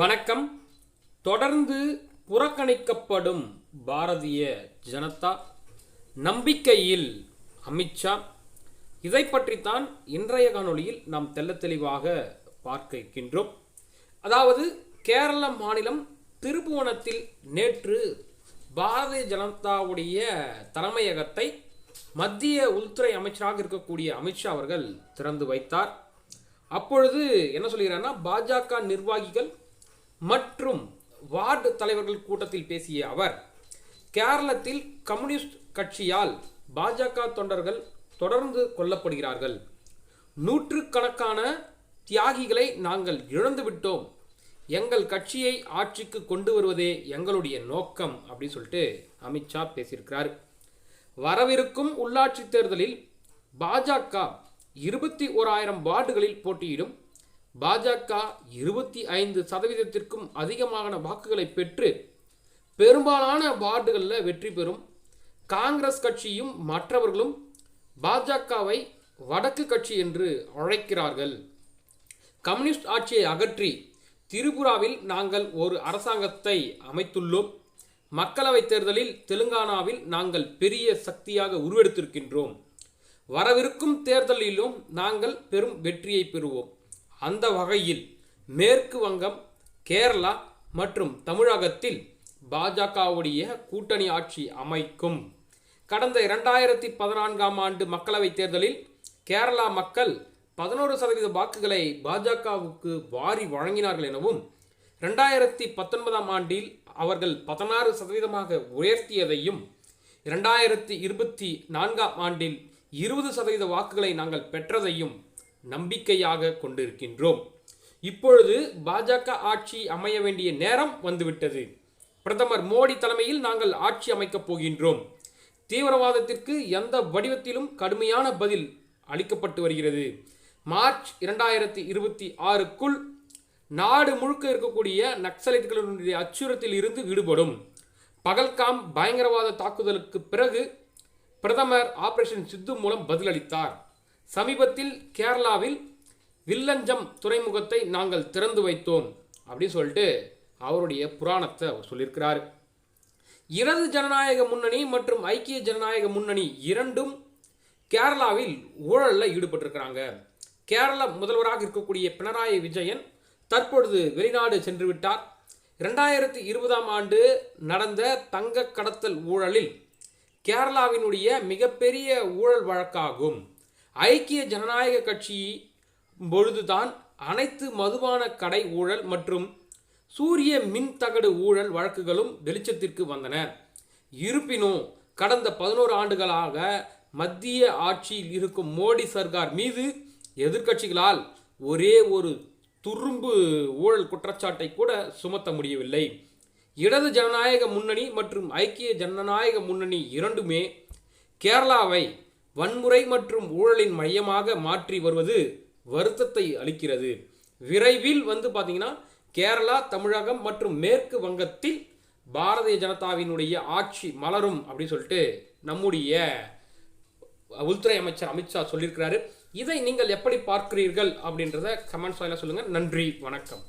வணக்கம். தொடர்ந்து புறக்கணிக்கப்படும் பாரதிய ஜனதா நம்பிக்கையில் அமித்ஷா. இதை பற்றித்தான் இன்றைய காணொளியில் நாம் தெல்ல தெளிவாக பார்க்க இருக்கின்றோம். அதாவது கேரள மாநிலம் திருப்புவனத்தில் நேற்று பாரதிய ஜனதாவுடைய தலைமையகத்தை மத்திய உள்துறை அமைச்சராக இருக்கக்கூடிய அமித்ஷா அவர்கள் திறந்து வைத்தார். அப்பொழுது என்ன சொல்கிறார்னா பாஜக நிர்வாகிகள் மற்றும் வார்டு தலைவர்கள் கூட்டத்தில் பேசிய அவர் கேரளத்தில் கம்யூனிஸ்ட் கட்சியால் பாஜக தொண்டர்கள் தொடர்ந்து கொல்லப்படுகிறார்கள். நூற்றுக்கணக்கான தியாகிகளை நாங்கள் இழந்துவிட்டோம் எங்கள் கட்சியை ஆட்சிக்கு கொண்டு வருவதே எங்களுடைய நோக்கம் அப்படின்னு சொல்லிட்டு அமித்ஷா பேசியிருக்கிறார். வரவிருக்கும் உள்ளாட்சி தேர்தலில் பாஜக இருபத்தி ஓராயிரம் வார்டுகளில் போட்டியிடும் பாஜக இருபத்தி ஐந்து சதவீதத்திற்கும் அதிகமான வாக்குகளை பெற்று பெரும்பாலான வார்டுகளில் வெற்றி பெறும். காங்கிரஸ் கட்சியும் மற்றவர்களும் பாஜகவை வடக்கு கட்சி என்று அழைக்கிறார்கள். கம்யூனிஸ்ட் ஆட்சியை அகற்றி திரிபுராவில் நாங்கள் ஒரு அரசாங்கத்தை அமைத்துள்ளோம். மக்களவைத் தேர்தலில் தெலுங்கானாவில் நாங்கள் பெரிய சக்தியாக உருவெடுத்திருக்கின்றோம். வரவிருக்கும் தேர்தலிலும் நாங்கள் பெரும் வெற்றியை பெறுவோம். அந்த வகையில் மேற்கு வங்கம் கேரளா மற்றும் தமிழகத்தில் பாஜகவுடைய கூட்டணி ஆட்சி அமைக்கும். கடந்த இரண்டாயிரத்தி பதினான்காம் ஆண்டு மக்களவைத் தேர்தலில் கேரளா மக்கள் பதினோரு சதவீத வாக்குகளை பாஜகவுக்கு வாரி வழங்கினார்கள் எனவும் ரெண்டாயிரத்தி பத்தொன்பதாம் ஆண்டில் அவர்கள் பதினாறு சதவீதமாக உயர்த்தியதையும் இரண்டாயிரத்தி இருபத்தி நான்காம் ஆண்டில் இருபது சதவீத வாக்குகளை நாங்கள் பெற்றதையும் நம்பிக்கையாக கொண்டிருக்கின்றோம். இப்பொழுது பாஜக ஆட்சி அமைய வேண்டிய நேரம் வந்துவிட்டது. பிரதமர் மோடி தலைமையில் நாங்கள் ஆட்சி அமைக்கப் போகின்றோம். தீவிரவாதத்திற்கு எந்த வடிவத்திலும் கடுமையான பதில் அளிக்கப்பட்டு வருகிறது. மார்ச் இரண்டாயிரத்தி இருபத்தி ஆறுக்குள் நாடு முழுக்க இருக்கக்கூடிய நக்சலைட்டுகளுடைய அச்சுறுத்தில் இருந்து விடுபடும். பகல்காம் பயங்கரவாத தாக்குதலுக்கு பிறகு பிரதமர் ஆபரேஷன் சித்து மூலம் பதிலளித்தார். சமீபத்தில் கேரளாவில் வில்லஞ்சம் துறைமுகத்தை நாங்கள் திறந்து வைத்தோம் அப்படின்னு சொல்லிட்டு அவருடைய புராணத்தை அவர் சொல்லியிருக்கிறார். இடது ஜனநாயக முன்னணி மற்றும் ஐக்கிய ஜனநாயக முன்னணி இரண்டும் கேரளாவில் ஊழலில் ஈடுபட்டிருக்கிறாங்க. கேரள முதல்வராக இருக்கக்கூடிய பினராயி விஜயன் தற்பொழுது வெளிநாடு சென்று விட்டார். இரண்டாயிரத்தி இருபதாம் ஆண்டு நடந்த தங்க கடத்தல் ஊழலில் கேரளாவினுடைய மிகப்பெரிய ஊழல் வழக்காகும். ஐக்கிய ஜனநாயக கட்சி பொழுதுதான் அனைத்து மதுபான கடை ஊழல் மற்றும் சூரிய மின் தகடு ஊழல் வழக்குகளும் வெளிச்சத்திற்கு வந்தன. இருப்பினும் கடந்த பதினோரு ஆண்டுகளாக மத்திய ஆட்சியில் இருக்கும் மோடி சர்க்கார் மீது எதிர்க்கட்சிகளால் ஒரே ஒரு துரும்பு ஊழல் குற்றச்சாட்டை கூட சுமத்த முடியவில்லை. இடது ஜனநாயக முன்னணி மற்றும் ஐக்கிய ஜனநாயக முன்னணி இரண்டுமே கேரளாவை வன்முறை மற்றும் ஊழலின் மையமாக மாற்றி வருவது வருத்தத்தை அளிக்கிறது. விரைவில் வந்து பார்த்தீங்கன்னா கேரளா தமிழகம் மற்றும் மேற்கு வங்கத்தில் பாரதிய ஜனதாவினுடைய ஆட்சி மலரும் அப்படின்னு சொல்லிட்டு நம்முடைய உள்துறை அமைச்சர் அமித்ஷா சொல்லியிருக்கிறாரு. இதை நீங்கள் எப்படி பார்க்கிறீர்கள் அப்படின்றத கமெண்ட்ஸ் வாயிலாக சொல்லுங்கள் நன்றி வணக்கம்.